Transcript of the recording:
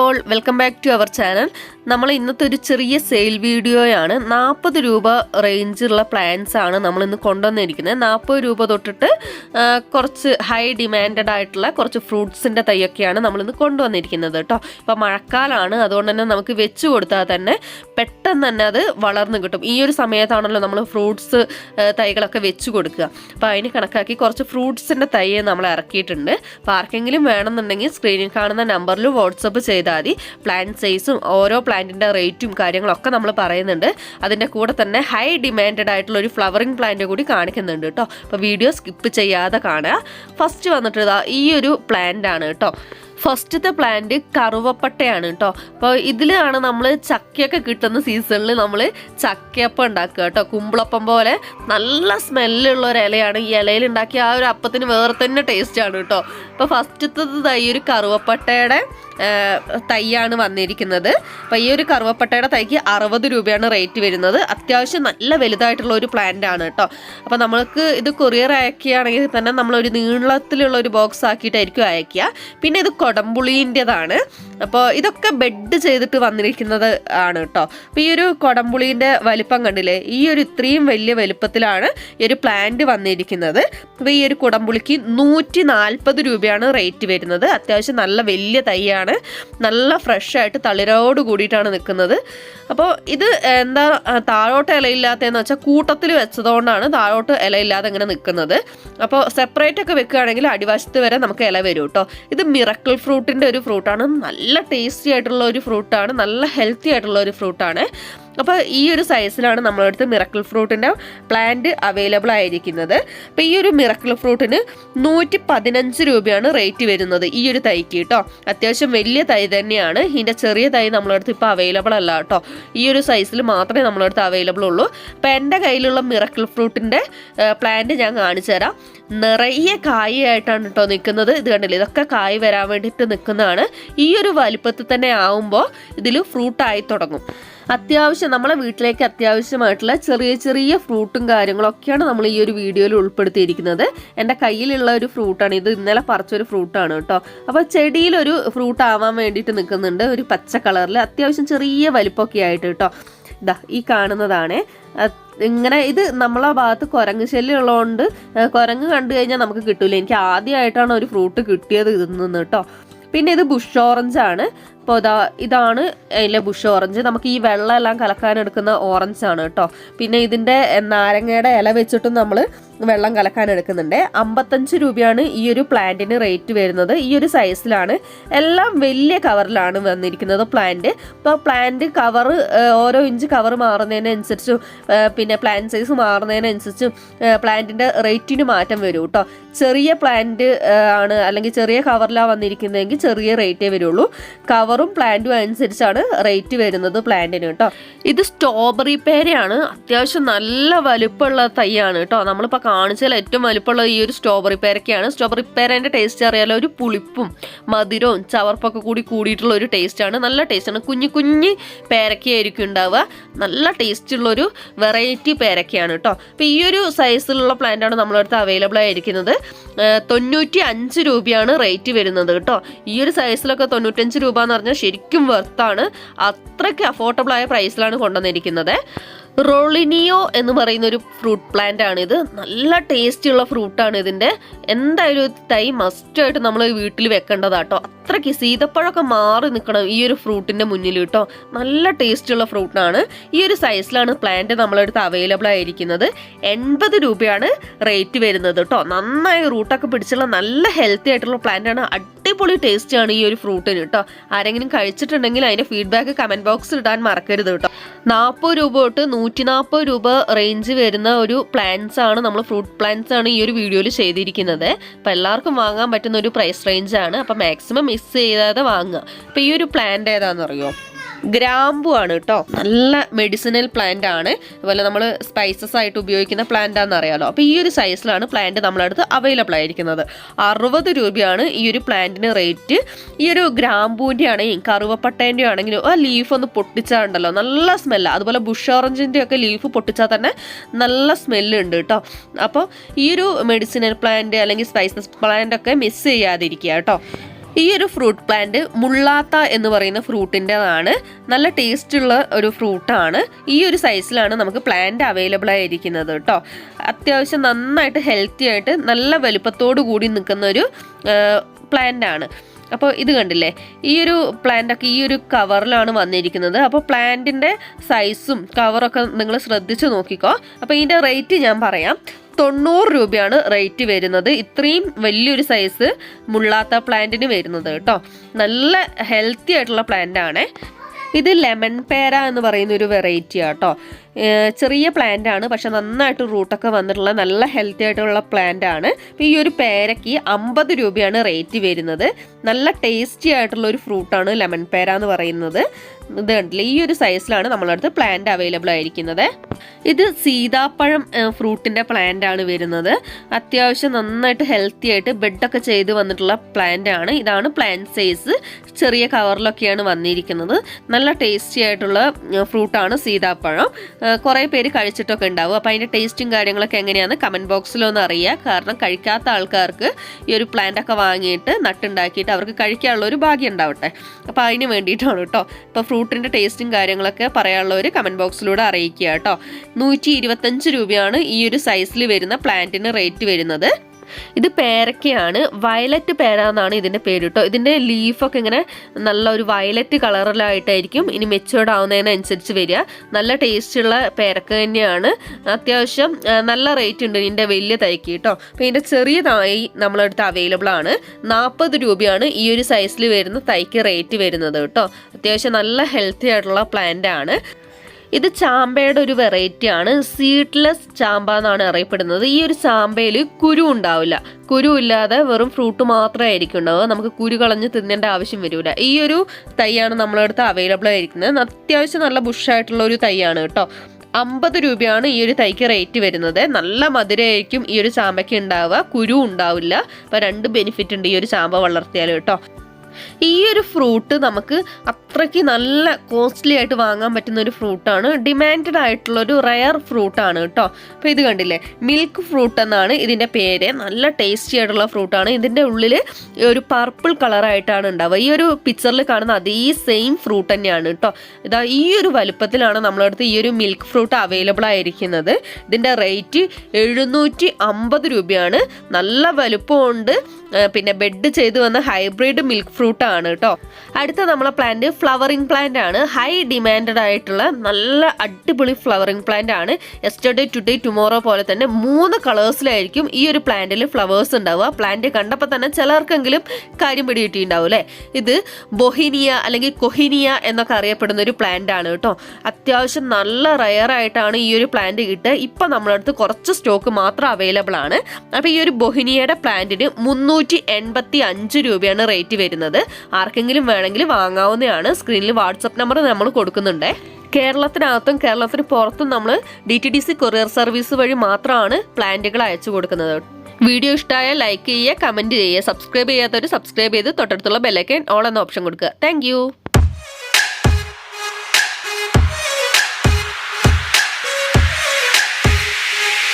All welcome back to our channel നമ്മൾ ഇന്നത്തെ ഒരു ചെറിയ സെയിൽ വീഡിയോയാണ് നാൽപ്പത് രൂപ റേഞ്ചുള്ള പ്ലാൻസ് ആണ് നമ്മൾ ഇന്ന് കൊണ്ടുവന്നിരിക്കുന്നത്. നാൽപ്പത് രൂപ തൊട്ടിട്ട് കുറച്ച് ഹൈ ഡിമാൻഡഡ് ആയിട്ടുള്ള കുറച്ച് ഫ്രൂട്ട്സിന്റെ തൈയൊക്കെയാണ് നമ്മളിന്ന് കൊണ്ടുവന്നിരിക്കുന്നത് കേട്ടോ. ഇപ്പോൾ മഴക്കാലമാണ് അതുകൊണ്ട് തന്നെ നമുക്ക് വെച്ച് കൊടുത്താൽ തന്നെ പെട്ടെന്ന് തന്നെ അത് വളർന്നു കിട്ടും. ഈ ഒരു സമയത്താണല്ലോ നമ്മൾ ഫ്രൂട്ട്സ് തൈകളൊക്കെ വെച്ച് കൊടുക്കുക. അപ്പോൾ അതിന് കണക്കാക്കി കുറച്ച് ഫ്രൂട്ട്സിന്റെ തൈ നമ്മൾ ഇറക്കിയിട്ടുണ്ട്. അപ്പോൾ ആർക്കെങ്കിലും വേണമെന്നുണ്ടെങ്കിൽ സ്ക്രീനിൽ കാണുന്ന നമ്പറിൽ വാട്സപ്പ് ചെയ്താൽ മതി. പ്ലാന്റ് സൈസും ഓരോ പ്ലാന്റിന്റെ റേറ്റും കാര്യങ്ങളൊക്കെ നമ്മൾ പറയുന്നുണ്ട്. അതിന്റെ കൂടെ തന്നെ ഹൈ ഡിമാൻഡഡ് ആയിട്ടുള്ള ഒരു ഫ്ലവറിങ് പ്ലാന്റ് കൂടി കാണിക്കുന്നുണ്ട് കേട്ടോ. അപ്പോൾ വീഡിയോ സ്കിപ്പ് ചെയ്യാതെ കാണുക. ഫസ്റ്റ് വന്നിട്ട് ഈ ഒരു പ്ലാന്റ് ആണ് കേട്ടോ. ഫസ്റ്റത്തെ പ്ലാന്റ് കറുവപ്പട്ടയാണ് കേട്ടോ അപ്പോൾ ഇതിലാണ് നമ്മൾ ചക്കയൊക്കെ കിട്ടുന്ന സീസണിൽ നമ്മൾ ചക്കയപ്പം ഉണ്ടാക്കുക കേട്ടോ കുമ്പിളപ്പം പോലെ നല്ല സ്മെല്ലുള്ള ഒരു ഇലയാണ് ഈ ഇലയിൽ ഉണ്ടാക്കിയ ആ ഒരു അപ്പത്തിന് വേറെ തന്നെ ടേസ്റ്റ് ആണ് കേട്ടോ അപ്പോൾ ഫസ്റ്റത്തെ തൈ ഒരു കറുവപ്പട്ടയുടെ തൈയാണ് വന്നിരിക്കുന്നത്. അപ്പോൾ ഈ ഒരു കറുവപ്പട്ടയുടെ തൈക്ക് അറുപത് രൂപയാണ് റേറ്റ് വരുന്നത്. അത്യാവശ്യം നല്ല വലുതായിട്ടുള്ള ഒരു പ്ലാന്റ് ആണ് കേട്ടോ അപ്പോൾ നമ്മൾക്ക് ഇത് കൊറിയർ അയക്കുകയാണെങ്കിൽ തന്നെ നമ്മളൊരു നീളത്തിലുള്ള ഒരു ബോക്സ് ആക്കിയിട്ടായിരിക്കും അയക്കുക. പിന്നെ ഇത് കൊടംപുളീന്റെതാണ്. അപ്പോൾ ഇതൊക്കെ ബെഡ് ചെയ്തിട്ട് വന്നിരിക്കുന്നത് ആണ് കേട്ടോ അപ്പോൾ ഈ ഒരു കൊടംപുളീന്റെ വലിപ്പം കണ്ടില്ലേ? ഈ ഒരു ഇത്രയും വലിയ വലിപ്പത്തിലാണ് ഈ ഒരു പ്ലാന്റ് വന്നിരിക്കുന്നത്. അപ്പോൾ ഈ ഒരു കുടംപുളിക്ക് നൂറ്റി നാൽപ്പത് രൂപയാണ് റേറ്റ് വരുന്നത്. അത്യാവശ്യം നല്ല വലിയ തൈയാണ്. നല്ല ഫ്രഷ് ആയിട്ട് തളിരോട് കൂടിയിട്ടാണ് നിൽക്കുന്നത്. അപ്പോൾ ഇത് എന്താ താഴോട്ട് ഇലയില്ലാത്തതെന്ന് വെച്ചാൽ കൂട്ടത്തിൽ വെച്ചതുകൊണ്ടാണ് താഴോട്ട് ഇലയില്ലാതെ ഇങ്ങനെ നിൽക്കുന്നത്. അപ്പോൾ സെപ്പറേറ്റ് ഒക്കെ വെക്കുകയാണെങ്കിൽ അടിവശത്ത് വരെ നമുക്ക് ഇല വരും കേട്ടോ ഇത് മിറക്കിൾ ഫ്രൂട്ടിന്റെ ഒരു ഫ്രൂട്ടാണ് നല്ല ടേസ്റ്റി ആയിട്ടുള്ള ഒരു ഫ്രൂട്ടാണ് നല്ല ഹെൽത്തി ആയിട്ടുള്ള ഒരു ഫ്രൂട്ടാണ് അപ്പോൾ ഈ ഒരു സൈസിലാണ് നമ്മുടെ അടുത്ത് മിറക്കിൾ ഫ്രൂട്ടിന്റെ പ്ലാന്റ് അവൈലബിൾ ആയിരിക്കുന്നത്. അപ്പോൾ ഈ ഒരു മിറക്കിൾ ഫ്രൂട്ടിന് നൂറ്റി പതിനഞ്ച് രൂപയാണ് റേറ്റ് വരുന്നത് ഈ ഒരു തൈക്ക് കേട്ടോ. അത്യാവശ്യം വലിയ തൈ തന്നെയാണ്. ഇതിന്റെ ചെറിയ തൈ നമ്മുടെ അടുത്ത് ഇപ്പോൾ അവൈലബിൾ അല്ല കേട്ടോ. ഈ ഒരു സൈസിൽ മാത്രമേ നമ്മുടെ അടുത്ത് അവൈലബിൾ ഉള്ളൂ. അപ്പോൾ എന്റെ കയ്യിലുള്ള മിറക്കിൾ ഫ്രൂട്ടിന്റെ പ്ലാന്റ് ഞാൻ കാണിച്ചു തരാം. നിറയെ കായായിട്ടാണ് കേട്ടോ നിൽക്കുന്നത്. ഇത് കണ്ടില്ലേ? ഇതൊക്കെ കായ് വരാൻ വേണ്ടിയിട്ട് നിൽക്കുന്നതാണ്. ഈ ഒരു വലിപ്പത്തിൽ തന്നെ ആവുമ്പോൾ ഇതിൽ ഫ്രൂട്ടായി തുടങ്ങും. അത്യാവശ്യം നമ്മളെ വീട്ടിലേക്ക് അത്യാവശ്യമായിട്ടുള്ള ചെറിയ ചെറിയ ഫ്രൂട്ടും കാര്യങ്ങളൊക്കെയാണ് നമ്മൾ ഈ ഒരു വീഡിയോയിൽ ഉൾപ്പെടുത്തിയിരിക്കുന്നത്. എന്റെ കയ്യിലുള്ള ഒരു ഫ്രൂട്ടാണ് ഇത് ഇന്നലെ പറിച്ചൊരു ഫ്രൂട്ടാണ് കേട്ടോ. അപ്പോൾ ചെടിയിലൊരു ഫ്രൂട്ട് ആവാൻ വേണ്ടിയിട്ട് നിൽക്കുന്നുണ്ട്. ഒരു പച്ച കളറിൽ അത്യാവശ്യം ചെറിയ വലിപ്പമൊക്കെ ആയിട്ട് കേട്ടോ. ഇതാ ഈ കാണുന്നതാണ്. ഇങ്ങനെ ഇത് നമ്മളെ ഭാഗത്ത് കുരങ്ങ് ശല്യമുള്ളതുകൊണ്ട് കുരങ്ങ് കണ്ടു കഴിഞ്ഞാൽ നമുക്ക് കിട്ടില്ല എനിക്ക് ആദ്യമായിട്ടാണ് ഒരു ഫ്രൂട്ട് കിട്ടിയത് ഇതിൽ നിന്ന് കേട്ടോ. പിന്നെ ഇത് ബുഷ് ഓറഞ്ച് ആണ്. അപ്പോൾ ഇതാ ഇതാണ് അതിലെ ബുഷ് ഓറഞ്ച് നമുക്ക് ഈ വെള്ളമെല്ലാം കലക്കാനെടുക്കുന്ന ഓറഞ്ച് ആണ് കേട്ടോ. പിന്നെ ഇതിന്റെ നാരങ്ങയുടെ ഇല വെച്ചിട്ടും നമ്മൾ വെള്ളം കലക്കാൻ എടുക്കുന്നുണ്ട്. അമ്പത്തഞ്ച് രൂപയാണ് ഈ ഒരു പ്ലാന്റിന് റേറ്റ് വരുന്നത്. ഈ ഒരു സൈസിലാണ് എല്ലാം വലിയ കവറിലാണ് വന്നിരിക്കുന്നത് പ്ലാന്റ് ഇപ്പോൾ പ്ലാന്റ് കവർ ഓരോ ഇഞ്ച് കവർ മാറുന്നതിനനുസരിച്ചും പിന്നെ പ്ലാന്റ് സൈസ് മാറുന്നതിനനുസരിച്ചും പ്ലാന്റിന്റെ റേറ്റിന് മാറ്റം വരും കേട്ടോ. ചെറിയ പ്ലാന്റ് ആണ്. അല്ലെങ്കിൽ ചെറിയ കവറിലാണ് വന്നിരിക്കുന്നതെങ്കിൽ ചെറിയ റേറ്റേ വരുള്ളൂ. കവറും പ്ലാന്റും അനുസരിച്ചാണ് റേറ്റ് വരുന്നത് പ്ലാന്റിന് കേട്ടോ. ഇത് സ്ട്രോബെറി പേരയാണ്. അത്യാവശ്യം നല്ല വലുപ്പമുള്ള തൈയാണ് കേട്ടോ. നമ്മളിപ്പോൾ കാണിച്ചാൽ ഏറ്റവും വലുപ്പമുള്ള ഈ ഒരു സ്ട്രോബെറി പേരൊക്കെയാണ്. സ്ട്രോബെറി പേരേന്റെ ടേസ്റ്റ് അറിയാലോ ഒരു പുളിപ്പും മധുരവും ചവർപ്പൊക്കെ കൂടി കൂടിയിട്ടുള്ള ഒരു ടേസ്റ്റാണ് നല്ല ടേസ്റ്റാണ് കുഞ്ഞു കുഞ്ഞ് പേരക്കയായിരിക്കും ഉണ്ടാവുക. നല്ല ടേസ്റ്റുള്ളൊരു വെറൈറ്റി പേരക്കയാണ് കേട്ടോ. അപ്പോൾ ഈ ഒരു സൈസിലുള്ള പ്ലാന്റാണ് നമ്മളടുത്ത് അവൈലബിൾ ആയിരിക്കുന്നത്. തൊണ്ണൂറ്റി അഞ്ച് രൂപയാണ് റേറ്റ് വരുന്നത് കേട്ടോ. ഈ ഒരു സൈസിലൊക്കെ തൊണ്ണൂറ്റഞ്ച് രൂപ എന്ന് ശരിക്കും വെർത്താണ് അത്രയ്ക്ക് അഫോർഡബിൾ ആയ പ്രൈസിലാണ് കൊണ്ടുവന്നിരിക്കുന്നത്. റോളിനിയോ എന്ന് പറയുന്ന ഒരു ഫ്രൂട്ട് പ്ലാന്റ് ആണ് ഇത് നല്ല ടേസ്റ്റിയുള്ള ഫ്രൂട്ടാണ് ഇതിന്റെ എന്തായാലും ഒരു തൈ മസ്റ്റായിട്ട് നമ്മൾ വീട്ടിൽ വെക്കേണ്ടതാട്ടോ. അത്രയ്ക്ക് സീതപ്പഴമൊക്കെ മാറി നിൽക്കണം ഈ ഒരു ഫ്രൂട്ടിന്റെ മുന്നിൽ കേട്ടോ നല്ല ടേസ്റ്റുള്ള ഫ്രൂട്ടാണ്. ഈ ഒരു സൈസിലാണ് പ്ലാന്റ് നമ്മളെടുത്ത് അവൈലബിൾ ആയിരിക്കുന്നത്. എൺപത് രൂപയാണ് റേറ്റ് വരുന്നത് കേട്ടോ നന്നായി റൂട്ടൊക്കെ പിടിച്ചുള്ള നല്ല ഹെൽത്തി ആയിട്ടുള്ള പ്ലാന്റ് ആണ്. അടിപൊളി ടേസ്റ്റ് ആണ് ഈ ഒരു ഫ്രൂട്ടിന് കേട്ടോ ആരെങ്കിലും കഴിച്ചിട്ടുണ്ടെങ്കിൽ അതിന്റെ ഫീഡ്ബാക്ക് കമന്റ് ബോക്സിൽ ഇടാൻ മറക്കരുത് കേട്ടോ നാൽപ്പത് രൂപ തൊട്ട് നൂറ്റി നാൽപ്പത് രൂപ റേഞ്ച് വരുന്ന ഒരു പ്ലാന്റ്സ് ആണ് നമ്മൾ ഫ്രൂട്ട് പ്ലാന്റ്സ് ആണ് ഈ ഒരു വീഡിയോയിൽ ചെയ്തിരിക്കുന്നത്. അപ്പം എല്ലാവർക്കും വാങ്ങാൻ പറ്റുന്ന ഒരു പ്രൈസ് റേഞ്ച് ആണ്. അപ്പം മാക്സിമം മിസ് ചെയ്യാതെ വാങ്ങുക. അപ്പം ഈ ഒരു പ്ലാന്റ് ഏതാണെന്നറിയോ ഗ്രാമ്പു ആണ് കേട്ടോ നല്ല മെഡിസിനൽ പ്ലാന്റ് ആണ്. അതുപോലെ നമ്മൾ സ്പൈസസ് ആയിട്ട് ഉപയോഗിക്കുന്ന പ്ലാന്റ് ആണെന്ന് അറിയാലോ. അപ്പോൾ ഈ ഒരു സൈസിലാണ് പ്ലാന്റ് നമ്മളടുത്ത് അവൈലബിൾ ആയിരിക്കുന്നത്. അറുപത് രൂപയാണ് ഈ ഒരു പ്ലാന്റിന് റേറ്റ് ഈ ഒരു ഗ്രാമ്പൂന്റെ ആണെങ്കിലും കറുവപ്പട്ടേന്റെ ആണെങ്കിലും ആ ലീഫ് ഒന്ന് പൊട്ടിച്ചാൽ ഉണ്ടല്ലോ നല്ല സ്മെല്ല അതുപോലെ ബുഷ് ഓറഞ്ചിന്റെ ഒക്കെ ലീഫ് പൊട്ടിച്ചാൽ തന്നെ നല്ല സ്മെല്ല് ഉണ്ട് കേട്ടോ അപ്പോൾ ഈ ഒരു മെഡിസിനൽ പ്ലാന്റ് അല്ലെങ്കിൽ സ്പൈസസ് പ്ലാന്റ് ഒക്കെ മിസ് ചെയ്യാതിരിക്കുക കേട്ടോ ഈ ഒരു ഫ്രൂട്ട് പ്ലാന്റ് മുള്ളാത്ത എന്ന് പറയുന്ന ഫ്രൂട്ടിന്റെതാണ് നല്ല ടേസ്റ്റ് ഉള്ള ഒരു ഫ്രൂട്ടാണ് ഈ ഒരു സൈസിലാണ് നമുക്ക് പ്ലാന്റ് അവൈലബിൾ ആയിരിക്കുന്നത് കേട്ടോ അത്യാവശ്യം നന്നായിട്ട് ഹെൽത്തി ആയിട്ട് നല്ല വലുപ്പത്തോടു കൂടി നിൽക്കുന്ന ഒരു പ്ലാന്റ് ആണ്. അപ്പോൾ ഇത് കണ്ടില്ലേ? ഈ ഒരു പ്ലാന്റൊക്കെ ഈ ഒരു കവറിലാണ് വന്നിരിക്കുന്നത്. അപ്പോൾ പ്ലാന്റിന്റെ സൈസും കവറൊക്കെ നിങ്ങൾ ശ്രദ്ധിച്ച് നോക്കിക്കോ. അപ്പോൾ ഇതിന്റെ റേറ്റ് ഞാൻ പറയാം. തൊണ്ണൂറ് രൂപയാണ് റേറ്റ് വരുന്നത്. ഇത്രയും വലിയൊരു സൈസ് മുള്ളാത്ത പ്ലാന്റിന് വരുന്നത് കേട്ടോ. നല്ല ഹെൽത്തി ആയിട്ടുള്ള പ്ലാന്റ് ഇത് ലെമൺ പേര എന്ന് പറയുന്ന ഒരു വെറൈറ്റി ആട്ടോ ചെറിയ പ്ലാന്റ് ആണ് പക്ഷെ നന്നായിട്ട് റൂട്ടൊക്കെ വന്നിട്ടുള്ള നല്ല ഹെൽത്തി ആയിട്ടുള്ള പ്ലാന്റ് ആണ്. ഈ ഒരു പേരയ്ക്ക് അമ്പത് രൂപയാണ് റേറ്റ് വരുന്നത്. നല്ല ടേസ്റ്റി ആയിട്ടുള്ള ഒരു ഫ്രൂട്ടാണ് ലെമൺ പേര എന്ന് പറയുന്നത്. ഇത് കണ്ടില്ലേ ഈ ഒരു സൈസിലാണ് നമ്മളടുത്ത് പ്ലാന്റ് അവൈലബിൾ ആയിരിക്കുന്നത്. ഇത് സീതാപ്പഴം ഫ്രൂട്ടിന്റെ പ്ലാന്റ് ആണ് വരുന്നത്. അത്യാവശ്യം നന്നായിട്ട് ഹെൽത്തി ആയിട്ട് ബെഡൊക്കെ ചെയ്ത് വന്നിട്ടുള്ള പ്ലാന്റ് ആണ്. ഇതാണ് പ്ലാന്റ് സൈസ് ചെറിയ കവറിലൊക്കെയാണ് വന്നിരിക്കുന്നത്. നല്ല ടേസ്റ്റി ആയിട്ടുള്ള ഫ്രൂട്ടാണ് സീതാപ്പഴം. കുറേ പേര് കഴിച്ചിട്ടൊക്കെ ഉണ്ടാവും. അപ്പോൾ അതിന്റെ ടേസ്റ്റും കാര്യങ്ങളൊക്കെ എങ്ങനെയാണെന്ന് കമന്റ് ബോക്സിലൊന്ന് അറിയുക. കാരണം കഴിക്കാത്ത ആൾക്കാർക്ക് ഈ ഒരു പ്ലാന്റൊക്കെ വാങ്ങിയിട്ട് നട്ടുണ്ടാക്കിയിട്ട് അവർക്ക് കഴിക്കാനുള്ള ഒരു ഭാഗ്യം ഉണ്ടാവട്ടെ. അപ്പോൾ അതിന് വേണ്ടിയിട്ടാണ് കേട്ടോ. ഇപ്പോൾ ഫ്രൂട്ടിന്റെ ടേസ്റ്റും കാര്യങ്ങളൊക്കെ പറയാനുള്ളവർ കമന്റ് ബോക്സിലൂടെ അറിയിക്കുക കേട്ടോ. നൂറ്റി രൂപയാണ് ഈ ഒരു സൈസിൽ വരുന്ന പ്ലാന്റിന് റേറ്റ് വരുന്നത്. ഇത് പേരക്കയാണ്. വയലറ്റ് പേര എന്നാണ് ഇതിന്റെ പേര് കേട്ടോ ഇതിന്റെ ലീഫൊക്കെ ഇങ്ങനെ നല്ല ഒരു വയലറ്റ് കളറിലായിട്ടായിരിക്കും ഇനി മെച്ചുവേർഡ് ആവുന്നതിനനുസരിച്ച് വരിക. നല്ല ടേസ്റ്റുള്ള പേരക്ക തന്നെയാണ്. അത്യാവശ്യം നല്ല റേറ്റ് ഉണ്ട് ഇതിന്റെ വലിയ തൈക്ക് കേട്ടോ അപ്പോൾ ഇതിന്റെ ചെറിയ തൈ നമ്മളടുത്ത് അവൈലബിൾ ആണ്. നാൽപ്പത് രൂപയാണ് ഈ ഒരു സൈസിൽ വരുന്ന തൈക്ക് റേറ്റ് വരുന്നത് കേട്ടോ അത്യാവശ്യം നല്ല ഹെൽത്തി ആയിട്ടുള്ള പ്ലാന്റ് ആണ്. ഇത് ചാമ്പയുടെ ഒരു വെറൈറ്റി ആണ്. സീഡ്ലെസ് ചാമ്പ എന്നാണ് അറിയപ്പെടുന്നത്. ഈ ഒരു ചാമ്പയിൽ കുരു ഉണ്ടാവില്ല. കുരു ഇല്ലാതെ വെറും ഫ്രൂട്ട് മാത്രമായിരിക്കും ഉണ്ടാവുക നമുക്ക് കുരു കളഞ്ഞ് തിന്നേണ്ട ആവശ്യം വരില്ല ഈ ഒരു തൈയാണ് നമ്മളടുത്ത് അവൈലബിൾ ആയിരിക്കുന്നത്. അത്യാവശ്യം നല്ല ബുഷായിട്ടുള്ള ഒരു തൈയാണ് കേട്ടോ. അമ്പത് രൂപയാണ് ഈ ഒരു തൈക്ക് റേറ്റ് വരുന്നത്. നല്ല മധുരമായിരിക്കും ഈ ഒരു ചാമ്പയ്ക്ക് ഉണ്ടാവുക. കുരു ഉണ്ടാവില്ല. അപ്പോൾ രണ്ട് ബെനിഫിറ്റ് ഉണ്ട് ഈ ഒരു ചാമ്പ വളർത്തിയാൽ കേട്ടോ. ഈ ഒരു ഫ്രൂട്ട് നമുക്ക് അത്രയ്ക്ക് നല്ല കോസ്റ്റ്ലി ആയിട്ട് വാങ്ങാൻ പറ്റുന്ന ഒരു ഫ്രൂട്ടാണ് ഡിമാൻഡഡ് ആയിട്ടുള്ള ഒരു റയർ ഫ്രൂട്ടാണ് കേട്ടോ. അപ്പോൾ ഇത് കണ്ടില്ലേ? മിൽക്ക് ഫ്രൂട്ട് എന്നാണ് ഇതിന്റെ പേര്. നല്ല ടേസ്റ്റി ആയിട്ടുള്ള ഫ്രൂട്ടാണ് ഇതിന്റെ ഉള്ളിൽ ഒരു പർപ്പിൾ കളറായിട്ടാണ് ഉണ്ടാവുക. ഈ ഒരു പിക്ചറിൽ കാണുന്ന അതേ സെയിം ഫ്രൂട്ട് തന്നെയാണ് കേട്ടോ. ഇതാ ഈ ഒരു വലുപ്പത്തിലാണ് നമ്മളടുത്ത് ഈ ഒരു മിൽക്ക് ഫ്രൂട്ട് അവൈലബിൾ ആയിരിക്കുന്നത്. ഇതിന്റെ റേറ്റ് എഴുന്നൂറ്റി അമ്പത് രൂപയാണ്. നല്ല വലുപ്പമുണ്ട്. പിന്നെ ബെഡ് ചെയ്ത് വന്ന ഹൈബ്രിഡ് മിൽക്ക് ഫ്രൂട്ട് ആണ് കേട്ടോ. അടുത്ത നമ്മളെ പ്ലാന്റ് ഫ്ലവറിംഗ് പ്ലാന്റ് ആണ്. ഹൈ ഡിമാൻഡഡ് ആയിട്ടുള്ള നല്ല അടിപൊളി ഫ്ലവറിംഗ് പ്ലാന്റ് ആണ്. എസ്റ്റർഡേ ടുഡേ ടുമോറോ പോലെ തന്നെ മൂന്ന് കളേഴ്സിലായിരിക്കും ഈ ഒരു പ്ലാന്റിൽ ഫ്ലവേഴ്സ് ഉണ്ടാവുക. പ്ലാന്റ് കണ്ടപ്പോൾ തന്നെ ചിലർക്കെങ്കിലും കാര്യം പിടികിട്ടിയിട്ടുണ്ടാവും അല്ലേ? ഇത് ബൊഹിനിയ അല്ലെങ്കിൽ കൊഹിനിയ എന്നൊക്കെ അറിയപ്പെടുന്ന ഒരു പ്ലാന്റ് ആണ് കേട്ടോ. അത്യാവശ്യം നല്ല റയർ ആയിട്ടാണ് ഈ ഒരു പ്ലാന്റ് കിട്ടുക. ഇപ്പം നമ്മളടുത്ത് കുറച്ച് സ്റ്റോക്ക് മാത്രം അവൈലബിൾ ആണ്. അപ്പോൾ ഈ ഒരു ബൊഹിനിയയുടെ പ്ലാന്റിന് മുന്നൂറ്റി എൺപത്തി അഞ്ച് രൂപയാണ് റേറ്റ് വരുന്നത്. ആർക്കെങ്കിലും വേണമെങ്കിൽ വാങ്ങാവുന്നതാണ്. സ്ക്രീനിൽ വാട്സപ്പ് നമ്പർ നമ്മൾ കൊടുക്കുന്നുണ്ട്. കേരളത്തിനകത്തും കേരളത്തിന് പുറത്തും നമ്മൾ D T D C courier service വഴി മാത്രമാണ് പ്ലാന്റുകൾ അയച്ചു കൊടുക്കുന്നത്. വീഡിയോ ഇഷ്ടമായ ലൈക്ക് ചെയ്യുക കമന്റ് ചെയ്യുക സബ്സ്ക്രൈബ് ചെയ്യാത്തവർ സബ്സ്ക്രൈബ് ചെയ്ത് തൊട്ടടുത്തുള്ള ബെല്ലൈക്കൻ ഓൾ എന്ന ഓപ്ഷൻ കൊടുക്കുക. താങ്ക്